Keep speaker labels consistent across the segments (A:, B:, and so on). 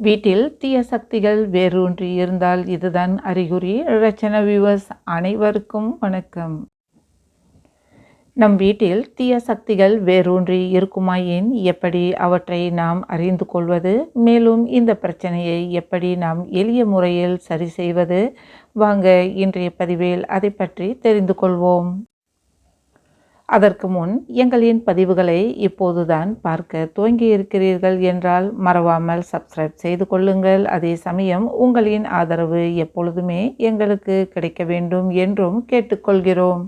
A: வீட்டில் தீய சக்திகள் வேரூன்றி இருந்தால் இதுதான் அறிகுறி. ரச்சன வியூவர்ஸ் அனைவருக்கும் வணக்கம். நம் வீட்டில் தீய சக்திகள் வேரூன்றி இருக்குமாயின் எப்படி அவற்றை நாம் அறிந்து கொள்வது? மேலும் இந்த பிரச்சனையை எப்படி நாம் எளிய முறையில் சரி செய்வது? வாங்க இன்றைய பதிவில் அதை பற்றி தெரிந்து கொள்வோம். அதற்கு முன் எங்களின் பதிவுகளை இப்போதுதான் பார்க்க துவங்கி இருக்கிறீர்கள் என்றால் மறவாமல் சப்ஸ்கிரைப் செய்து கொள்ளுங்கள். அதே சமயம் உங்களின் ஆதரவு எப்பொழுதுமே எங்களுக்கு கிடைக்க வேண்டும் என்றும் கேட்டுக்கொள்கிறோம்.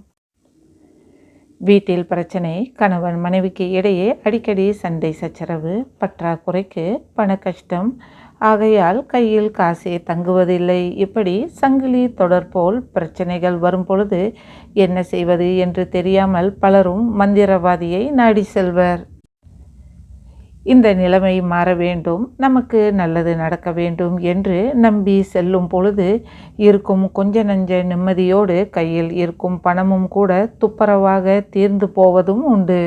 A: வீட்டில் பிரச்சனை கணவன் மனைவிக்கு இடையே அடிக்கடி சண்டை சச்சரவு பற்றாக்குறைக்கு பண கஷ்டம் ஆகையால் கையில் காசே தங்குவதில்லை. இப்படி சங்கிலி தொடர் போல் பிரச்சனைகள் வரும் பொழுது என்ன செய்வது என்று தெரியாமல் பலரும் மந்திரவாதியை நாடி செல்வர். இந்த நிலைமை மாற வேண்டும் நமக்கு நல்லது நடக்க வேண்டும் என்று நம்பி செல்லும் பொழுது இருக்கும் கொஞ்ச நஞ்ச நிம்மதியோடு கையில் இருக்கும் பணமும் கூட துப்பரவாக தீர்ந்து போவதும் உண்டு.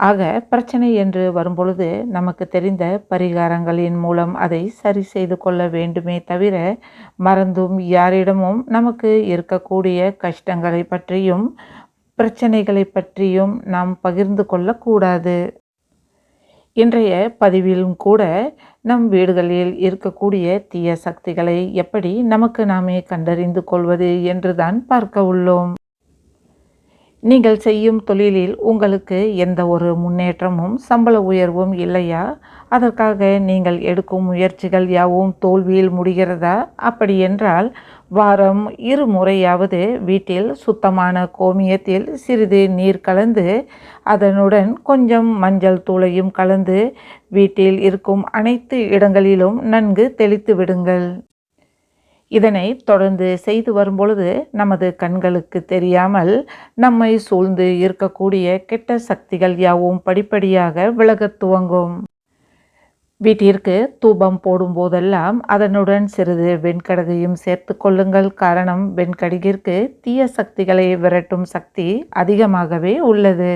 A: ஆக பிரச்சனை என்று வரும்பொழுது நமக்கு தெரிந்த பரிகாரங்களின் மூலம் அதை சரி செய்து கொள்ள வேண்டுமே தவிர மறந்தும் யாரிடமும் நமக்கு இருக்கக்கூடிய கஷ்டங்களை பற்றியும் பிரச்சனைகளை பற்றியும் நாம் பகிர்ந்து கொள்ளக்கூடாது. இன்றைய பதிவிலும் கூட நம் வீடுகளில் இருக்கக்கூடிய தீய சக்திகளை எப்படி நமக்கு நாமே கண்டறிந்து கொள்வது என்றுதான் பார்க்க உள்ளோம். நீங்கள் செய்யும் தொழிலில் உங்களுக்கு எந்த ஒரு முன்னேற்றமும் சம்பள உயர்வும் இல்லையா? அதற்காக நீங்கள் எடுக்கும் முயற்சிகள் யாவும் தோல்வியில் முடிகிறதா? அப்படி என்றால் வாரம் இரு முறையாவது வீட்டில் சுத்தமான கோமியத்தில் சிறிது நீர் கலந்து அதனுடன் கொஞ்சம் மஞ்சள் தூளையும் கலந்து வீட்டில் இருக்கும் அனைத்து இடங்களிலும் நன்கு தெளித்து விடுங்கள். இதனை தொடர்ந்து செய்து வரும்பொழுது நமது கண்களுக்கு தெரியாமல் நம்மை சூழ்ந்து இருக்கக்கூடிய கெட்ட சக்திகள் யாவும் படிப்படியாக விலகத் துவங்கும். வீட்டிற்கு தூபம் போடும் போதெல்லாம் அதனுடன் சிறிது வெண்கடகையும் சேர்த்து கொள்ளுங்கள். காரணம் வெண்கடகிற்கு தீய சக்திகளை விரட்டும் சக்தி அதிகமாகவே உள்ளது.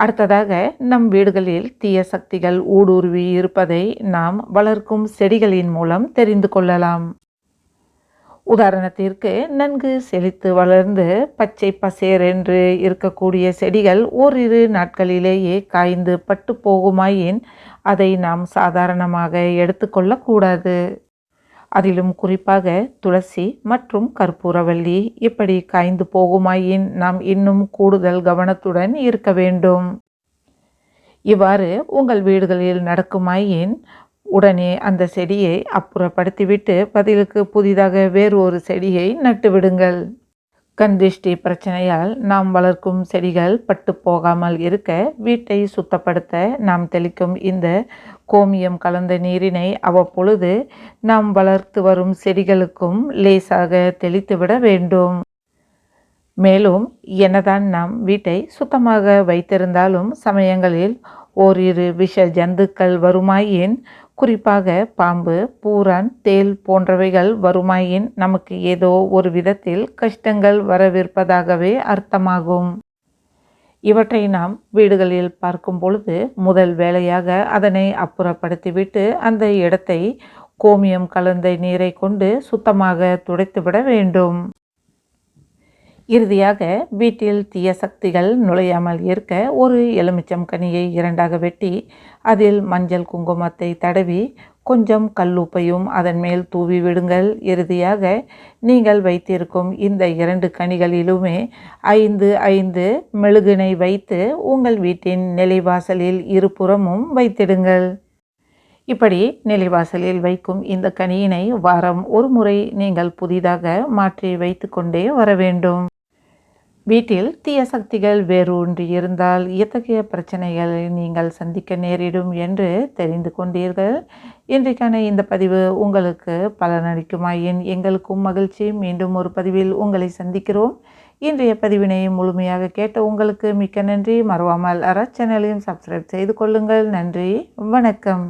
A: அடுத்ததாக நம் வீடுகளில் தீய சக்திகள் ஊடுருவி இருப்பதை நாம் வளர்க்கும் செடிகளின் மூலம் தெரிந்து கொள்ளலாம். உதாரணத்திற்கு நன்கு செழித்து வளர்ந்து பச்சை பசேர் என்று இருக்கக்கூடிய செடிகள் ஓரிரு நாட்களிலேயே காய்ந்து பட்டு போகுமாயின் அதை நாம் சாதாரணமாக எடுத்துக்கொள்ளக்கூடாது அதிலும் குறிப்பாக துளசி மற்றும் கற்பூரவல்லி இப்படி காய்ந்து போகுமாயின் நாம் இன்னும் கூடுதல் கவனத்துடன் இருக்க வேண்டும். இவ்வாறு உங்கள் வீடுகளில் நடக்குமாயின் உடனே அந்த செடியை அப்புறப்படுத்திவிட்டு பதிலுக்கு புதிதாக வேறு ஒரு செடியை நட்டுவிடுங்கள். கந்திஷ்டி பிரச்சனையால் நாம் வளர்க்கும் செடிகள் பட்டு போகாமல் இருக்க வீட்டை சுத்தப்படுத்த நாம் தெளிக்கும் இந்த கோமியம் கலந்த நீரினை அவ்வப்பொழுது நாம் வளர்த்து வரும் செடிகளுக்கும் லேசாக தெளித்துவிட வேண்டும். மேலும் என்னதான் நாம் வீட்டை சுத்தமாக வைத்திருந்தாலும் சமயங்களில் ஓரிரு விஷ ஜந்துக்கள் வருமாயின் குறிப்பாக பாம்பு பூரான் தேல் போன்றவைகள் வருமாயின் நமக்கு ஏதோ ஒரு விதத்தில் கஷ்டங்கள் வரவிருப்பதாகவே அர்த்தமாகும். இவற்றை நாம் வீடுகளில் பார்க்கும் பொழுது முதல் வேலையாக அதனை அப்புறப்படுத்திவிட்டு அந்த இடத்தை கோமியம் கலந்த நீரை கொண்டு சுத்தமாக துடைத்துவிட வேண்டும். இறுதியாக வீட்டில் தீய சக்திகள் நுழையாமல் இருக்க ஒரு எலுமிச்சம் கனியை இரண்டாக வெட்டி அதில் மஞ்சள் குங்குமத்தை தடவி கொஞ்சம் கல்லுப்பையும் அதன் மேல் தூவி விடுங்கள். இறுதியாக நீங்கள் வைத்திருக்கும் இந்த இரண்டு கனிகளிலுமே ஐந்து ஐந்து மெழுகினை வைத்து உங்கள் வீட்டின் நிலைவாசலில் இருபுறமும் வைத்திடுங்கள். இப்படி நிலைவாசலில் வைக்கும் இந்த கனியினை வாரம் ஒரு முறை நீங்கள் புதிதாக மாற்றி வைத்து கொண்டே வர வேண்டும். வீட்டில் தீய சக்திகள் வேரூன்றி இருந்தால் இத்தகைய பிரச்சனைகளை நீங்கள் சந்திக்க நேரிடும் என்று தெரிந்து கொண்டீர்கள். இன்றைக்கான இந்த பதிவு உங்களுக்கு பலனளிக்குமாயின் எங்களுக்கும் மகிழ்ச்சி. மீண்டும் ஒரு பதிவில் உங்களை சந்திக்கிறோம். இன்றைய பதிவினை முழுமையாக கேட்ட உங்களுக்கு மிக்க நன்றி. மறவாமல் அற சேனலையும் சப்ஸ்கிரைப் செய்து கொள்ளுங்கள். நன்றி. வணக்கம்.